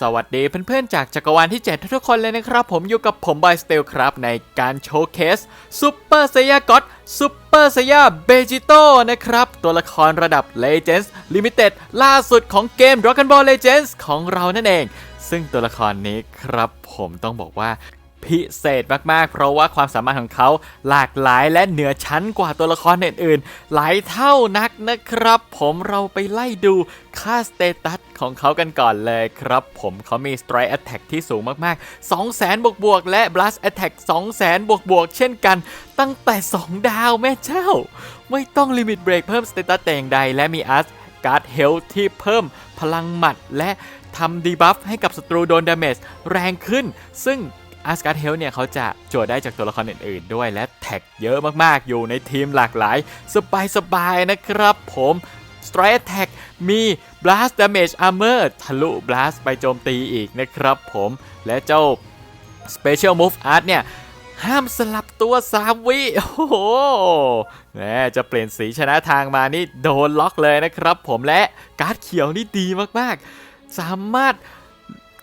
สวัสดีเพื่อนๆจากจักรวาลที่ 7 ทุกๆคนเลยนะครับ ผมอยู่กับผมบอยสเตลครับในการโชว์เคสซูเปอร์ไซยาก็อตซูเปอร์ไซยาเบจิโตนะครับ ตัวละครระดับ Legends Limited ล่าสุดของเกม Dragon Ball Legends ของเรานั่นเอง ซึ่งตัวละครนี้ครับผมต้องบอกว่า พิเศษมากๆ เพราะว่าความสามารถของเขาหลากหลายและเหนือชั้นกว่าตัวละครอื่นๆ หลายเท่านักนะครับ ผมเราไปไล่ดูค่าสเตตัสของเขากันก่อนเลยครับผมเขามี Strike Attack ที่สูงมากๆ 200,000 บวกบวกและ Blast Attack 200,000 บวกบวกเช่นกัน ตั้งแต่ 2 ดาวแม่เจ้า ไม่ต้องลิมิตเบรกเพิ่มสเตตัสแต่อย่างใด และมีอัสการ์ดเฮลที่เพิ่มพลังหมัดและทำดีบัฟให้กับศัตรูโดนดาเมจแรงขึ้น ซึ่ง อาสการ์ดเฮลเนี่ยเขาจะโจทย์ได้จากตัวละครอื่นๆ ด้วยและแท็กเยอะมากๆ อยู่ในทีมหลากหลาย สบายๆ นะครับผม Strike Attack มี Blast Damage Armor ทะลุ Blast ไปโจมตีอีกนะครับผมและเจ้า Special Move Art เนี่ย ห้ามสลับตัว3วิ โอ้โหแหมจะเปลี่ยนสีชนะทางมานี่โดนล็อกเลยนะครับผมและการ์ดเขียวนี่ดีมากๆ สามารถ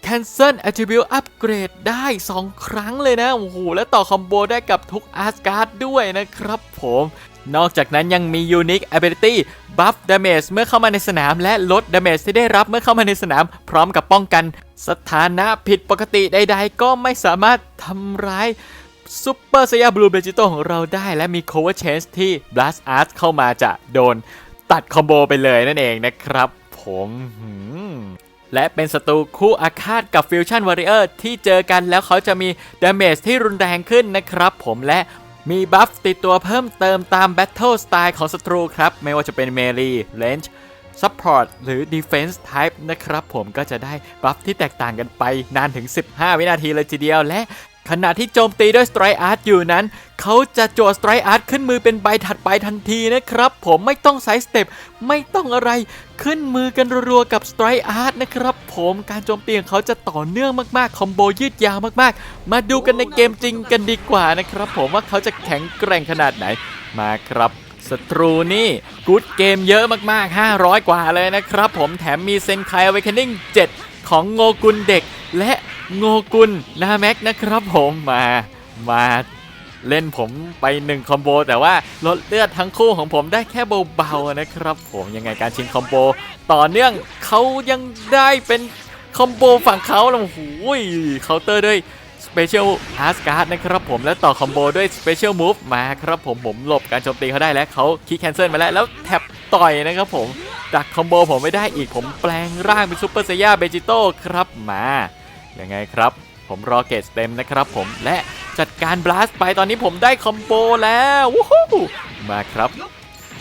Cancel Attribute Upgrade ได้ 2 ครั้งเลยนะ โอ้โห และต่อคอมโบได้กับทุก a s g a r d ด้วยนะครับผมนอกจากนั้นยังมี Unique Ability Buff Damage เมื่อเข้ามาในสนาม และลด Damage ที่ได้รับเมื่อเข้ามาในสนาม พร้อมกับป้องกัน สถานะผิดปกติใดๆ ก็ไม่สามารถทำร้ายซูเปอร์ i ซยาบลูเบจิโตของเราได้ และมี Cover Change ที่ Blast Art เข้ามาจะโดนตัดคอมโบไปเลยนั่นเองนะครับ ผม และเป็นศัตรูคู่อาฆาตกับฟิวชั่นวอริเออร์ที่เจอกันแล้วเขาจะมีดาเมจที่รุนแรงขึ้นนะครับผมและมีบัฟติดตัวเพิ่มเติมตามแบทเทิลสไตล์ของศัตรูครับ ไม่ว่าจะเป็นเมลีเลนจ์ซัพพอร์ตหรือ Defense Type นะครับผมก็จะได้บัฟที่แตกต่างกันไปนานถึง 15 วินาทีเลยทีเดียว และ ขณะที่โจมตีด้วย Strike Art อยู่นั้น เขาจะจั่ว Strike Art ขึ้นมือเป็นใบถัดไปทันทีนะครับ ผมไม่ต้องไซส์สเต็ปไม่ต้องอะไรขึ้นมือกันรัวๆกับ Strike Art นะครับ ผมการโจมตีของเขาจะต่อเนื่องมากๆ คอมโบยืดยาวมากๆ มาดูกันในเกมจริงกันดีกว่านะครับ ผมว่าเขาจะแข็งแกร่งขนาดไหนมาครับศัตรูนี่กู๊ดเกมเยอะมากๆ 500 กว่าเลยนะครับ ผมแถมมีเซนไคอเวค n นิ่ง7ของโงกุลเด็ก และ โงกุลนาแม็กนะครับผมมามาเล่นผมไป1คอมโบแต่ว่าลดเลือดทั้งคู่ของผมได้แค่เบาๆนะครับ ผมยังไงการชิงคอมโบต่อเนื่องเขายังได้เป็นคอมโบฝั่งเขาแล้วโอ้โหเคาน์เตอร์ด้วย Special a s g a r d นะครับผมและต่อคอมโบด้วย Special Move มาครับผมผมหลบการโจมตีเขาได้แล้วเขาคีแคนเซิลมาแล้วแล้วแท็บต่อยนะครับผมดักคอมโบผมไม่ได้อีกผมแปลงร่างเป็นซูเปอร์ไซย่าเบจิโต้ครับมา ยังไงครับ ผมรอเกตเต็มนะครับผมและจัดการบลัสไปตอนนี้ผมได้คอมโบแล้ววู้ฮู้มาครับ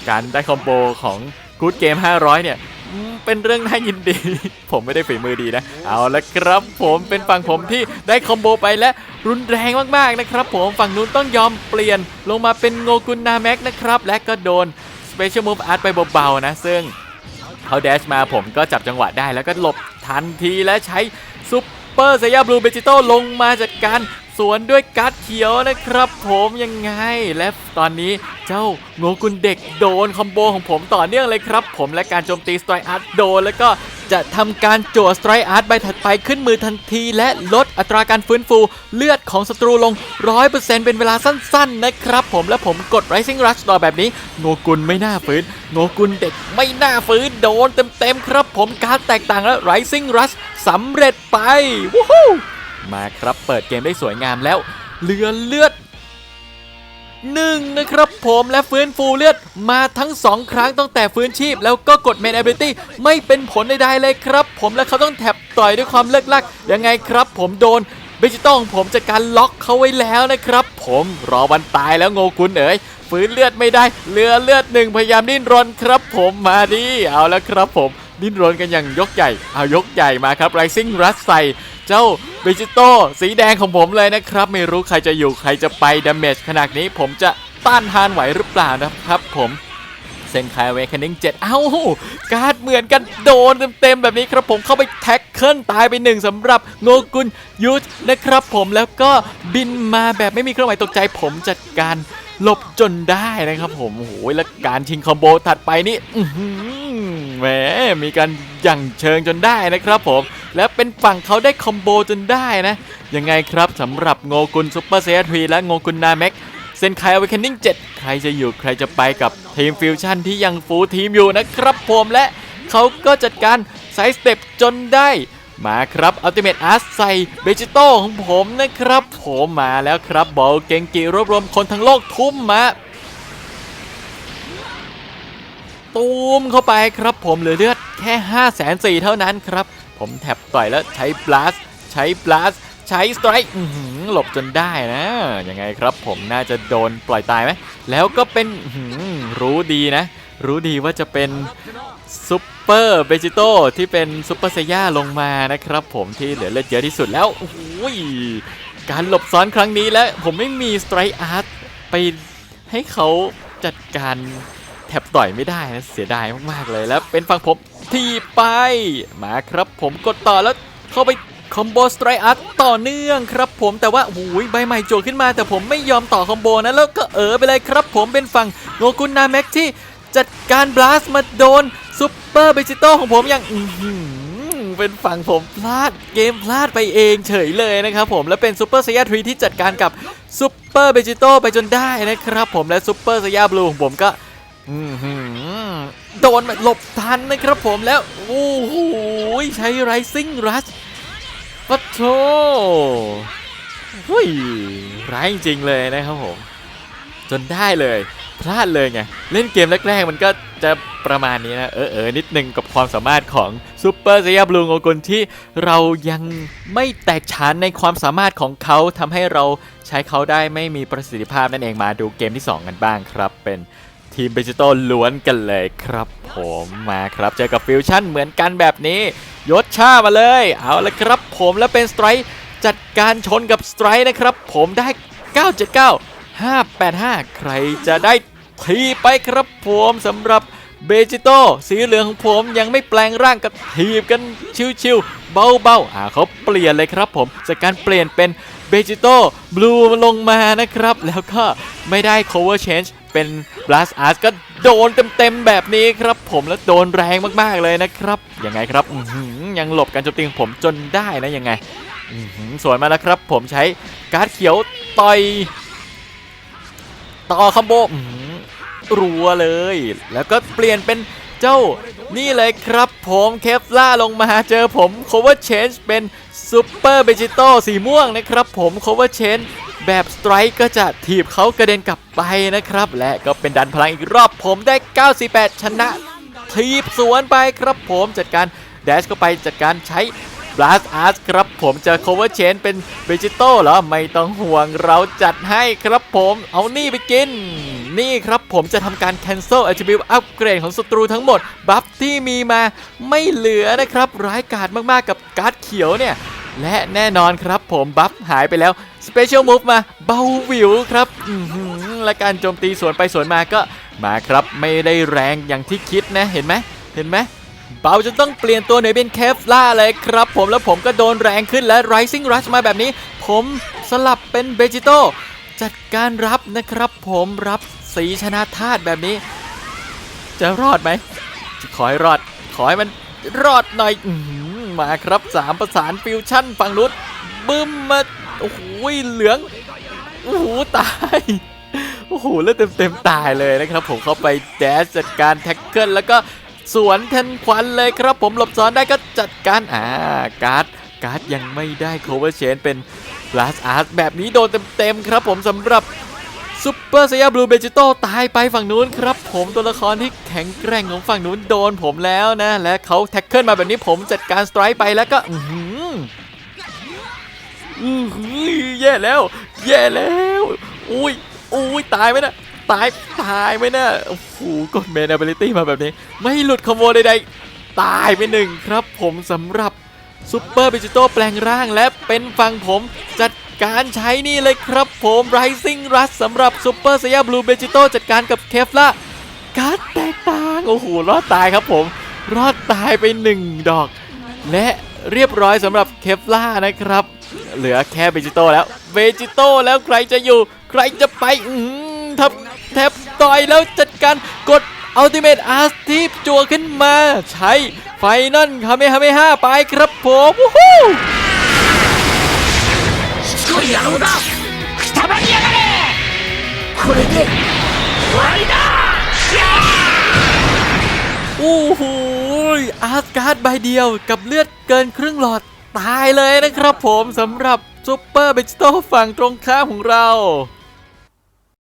การได้คอมโบของ Good Game 500 เนี่ยเป็นเรื่องน่ายินดี ผมไม่ได้ฝีมือดีนะ เอาละครับผมเป็นฝั่งผมที่ได้คอมโบไปและรุนแรงมากๆนะครับ ผมฝั่งนู้นต้องยอมเปลี่ยนลงมาเป็นโงกุนนาแม็กนะครับ และก็โดน Special Move Art ไปเบาๆนะ ซึ่งเขาแดชมาผมก็จับจังหวะได้แล้วก็หลบทันทีและใช้ซุป ปอร์เซยาบลูเบจิโตลงมาจัดการ สวนด้วยการ์ดเขียวนะครับผมยังไง และตอนนี้เจ้าโงกุลเด็กโดนคอมโบของผมต่อเนื่องเลยครับ ผมและการโจมตีสไตรอาร์ตโดนแล้วก็จะทำการจั่วสไตรอาร์ตใบถัดไปขึ้นมือทันที และลดอัตราการฟื้นฟูเลือดของศัตรูลง 100%เป็นเวลาสั้นๆ นะครับ ผมและผมกด Rising Rush ต่อแบบนี้โงกุลไม่น่าฟื้นโงกุลเด็กไม่น่าฟื้นโดนเต็มๆครับ ผมการแตกต่างและ Rising Rush สำเร็จไปวู้ฮู้ มาครับเปิดเกมได้สวยงามแล้วเหลือเลือดหนึ่งนะครับผมและฟื้นฟูเลือดมาทั้ง 2 ครั้งตั้งแต่ฟื้นชีพ แล้วก็กด Main Ability ไม่เป็นผลใดๆเลยครับ ผมและเขาต้องแท็บต่อยด้วยความเลิกลักยังไงครับ ผมโดนเบจิต้องผมจากการล็อกเขาไว้แล้วนะครับ ผมรอวันตายแล้วโงกุนเอ๋ยฟื้นเลือดไม่ได้เหลือเลือดหนึ่งพยายามดิ้นรนครับ ผมมาดิเอาแล้วครับผม ดิ้นรนกันอย่างยกใหญ่ เอายกใหญ่มาครับ Rising r u s ใส่เจ้าเบจิโต้สีแดงของผมเลยนะครับ ไม่รู้ใครจะอยู่ใครจะไปดาเมจขนาดนี้ผมจะต้านทานไหวหรือเปล่านะครับผมเซนคายเวค n นิ่งเจ็ดเอ้า การ์ดเหมือนกันโดนเต็มๆแบบนี้ครับผมเข้าไปแท็กเคิลตายไปหนึ่งสำหรับโงกุลยุทธนะครับผมแล้วก็บินมาแบบไม่มีเครื่องหมายตกใจผมจัดการหลบจนได้นะครับผมโอ้โหแล้วการชิงคอมโบถัดไปนี่อื แหมมีการยั่งเชิงจนได้นะครับผม และเป็นฝั่งเขาได้คอมโบจนได้นะ ยังไงครับสำหรับโงกุลซูเปอร์เซียทรีและโงกุลนาแม็กเซนไคอเวคเนนิ่ง7ใครจะอยู่ใครจะไปกับทีมฟิวชั่นที่ยังฟูทีมอยู่นะครับผมและเขาก็จัดการไซส์สเต็ปจนได้มาครับอัลติเม e อาร์ตใส่เบจิโต้ของผมนะครับ ผมมาแล้วครับบอลเกงกีรวบรวมคนทั้งโลกทุ่มมา ตูมเข้าไปครับผมเหลือเลือดแค่5 4 0 0 0เท่านั้นครับ ผมแท็บต่อยแล้วใช้บลัสใช้บลัสใช้สไตร์หลบจนได้นะยังไงครับผมน่าจะโดนปล่อยตายไหมแล้วก็เป็นรู้ดีนะ รู้ดีว่าจะเป็นซุปเปอร์เบจิโต้ที่เป็นซุปเปอร์เซย่าลงมานะครับผมที่เหลือเลือดเยอะที่สุดแล้วโอ้โหการหลบซ้อนครั้งนี้และผมไม่มีสไตร์อาร์ตไปให้เขาจัดการ แทบต่อยไม่ได้นะเสียดายมากๆเลยแล้วเป็นฝั่งผมทีไปมาครับผมกดต่อแล้วเข้าไปคอมโบสไตรอัตต่อเนื่องครับผมแต่ว่าโอ้ยใบใหม่โจขึ้นมา แต่ผมไม่ยอมต่อคอมโบนะแล้วก็เออไปเลยครับผมเป็นฝั่งโงกุนนาแม็กที่จัดการบลัสมาโดนซุปเปอร์เบจิโตของผมอย่างเป็นฝั่งผมพลาดเกมพลาดไปเองเฉยเลยนะครับผมแล้วเป็นซูเปอร์สยาทรีที่จัดการกับซุปเปอร์เบจิโตไปจนได้นะครับผมและซุปเปอร์สยาบลูของผมก็ โดนหลบทันนะครับผมแล้ว โอ้โหใช้ไรซิ่งรัชปะโถเฮ้ยร้ายจริงเลยนะครับผม จนได้เลย พลาดเลยไง เล่นเกมแรกๆ มันก็จะประมาณนี้นะ เออเออนิดนึงกับความสามารถของซูเปอร์เซียบลูงโงกุลที่เรายังไม่แตกฉานในความสามารถของเขาทำให้เราใช้เขาได้ไม่มีประสิทธิภาพนั่นเองมาดูเกมที่ 2 กันบ้างครับเป็น ทีมเบจิโตล้วนกันเลยครับผมมาครับเจอกับฟิวชั่นเหมือนกันแบบนี้ยศชามาเลย เอาละครับผมแล้วเป็นสไตร์จัดการชนกับสไตร์นะครับ ผมได้ 979 585 ใครจะได้ทีไปครับผมสำหรับเบจิโตสีเหลืองของผมยังไม่แปลงร่างกับทีบกันชิวๆเบาๆอ่าเขาเปลี่ยนเลยครับผมจากการเปลี่ยนเป็นเบจิโตบลูลงมานะครับ แล้วก็ไม่ได้ cover change เป็น blast art ก็โดนเต็มๆแบบนี้ครับผมแล้วโดนแรงมากๆเลยนะครับยังไงครับยังหลบการโจมตีของผมจนได้นะยังไงสวยมาแล้วครับ ผมใช้การ์ดเขียวต่อยต่อคัมโบรัวเลย แล้วก็เปลี่ยนเป็นเจ้านี่เลยครับผมเคฟล่าลงมาเจอผม cover change เป็นซูเปอร์เบจิโต้สีม่วงนะครับผม cover change แบบสไตร์ก็จะถีบเขากระเด็นกลับไปนะครับ และก็เป็นดันพลังอีกรอบผมได้ 98 ชนะทีบสวนไปครับผมจัดการแดชเข้าไปจัดการใช้ Blast Art ครับผมจะ cover chain เป็น v e g e t a l เหรอ ไม่ต้องห่วงเราจัดให้ครับผมเอานี่ไปกิน นี่ครับผมจะทำการ cancel attribute upgrade ของศัตรูทั้งหมด บัฟที่มีมาไม่เหลือนะครับ ร้ายกาจมากๆกับการ์ดเขียวเนี่ย และแน่นอนครับผมบัฟหายไปแล้ว Special Move มาเบาวิวครับและการโจมตีสวนไปสวนมาก็มาครับไม่ได้แรงอย่างที่คิดนะเห็นไหมเห็นไหมเบาจนต้องเปลี่ยนตัวหน่วยเป็นเคฟล่าเลยครับผมแล้วผมก็โดนแรงขึ้นและ Rising Rush มาแบบนี้ ผมสลับเป็นเบจิโตจัดการรับนะครับผมรับสีชนะธาตุแบบนี้ จะรอดไหมขอให้รอด ขอให้มันรอดหน่อย มาครับสามประสานฟิวชั่นฝั่งนู้นบึ้มมาโอ้โหเหลืองโอ้โหตายโอ้โหแล้วเต็มเต็มๆตายเลยนะครับ ผมเข้าไปแดชจัดการแท็กเกิลแล้วก็สวนแทนควันเลยครับ ผมหลบซ้อนได้ก็จัดการอ่าการ์ดการ์ดยังไม่ได้ cover chain เป็น blast art แบบนี้โดนเต็มๆครับผมสำหรับซูเปอร์เซียบลูเบจิโตตายไปฝั่งนู้นครับ ผมตัวละครที่แข็งแกร่งของฝั่งนู้นโดนผมแล้วนะ และเขาแท็กเกิลมาแบบนี้ผมจัดการสไตร์ไปแล้วก็อื้อหืออือหือแย่แล้ว แย่แล้วอุ้ยอุ้ยตายไหมนะตายตายไหมนะโอ้โหกดเมน a b i l i t y มาแบบนี้ ไม่หลุดคอมโบใดๆตายไปหนึ่งครับ ผมสำหรับซูเปอร์ g บจิโตแปลงร่างและเป็นฝั่งผมจัดการใช้นี่เลยครับผม Rising Rush สำหรับซูเปอร์เซียบลูเบจิโตจัดการกับเคฟล่า การ์ดแตกต่าง โอ้โห รอดตายครับผม รอดตายไปหนึ่งดอก และเรียบร้อยสำหรับเคฟล่านะครับ เหลือแค่เบจิโตแล้วเบจิโตแล้วใครจะอยู่ ใครจะไป อืมทับแทบต่อยแล้วจัดการกด อัลติเมทอาร์ทีฟจัวขึ้นมา ใช้ไฟนอลคาเมฮาเมฮาไปครับผมวู้ฮู้ しつこい野郎だくたばりやがれこれで終わりだ โ อ้โหอาร์ตการ์ดใบเดียวกับเลือดเกินครึ่งหลอดตายเลยนะครับผมสำหรับซูเปอร์เบจิโตฝั่งตรงข้ามของเรา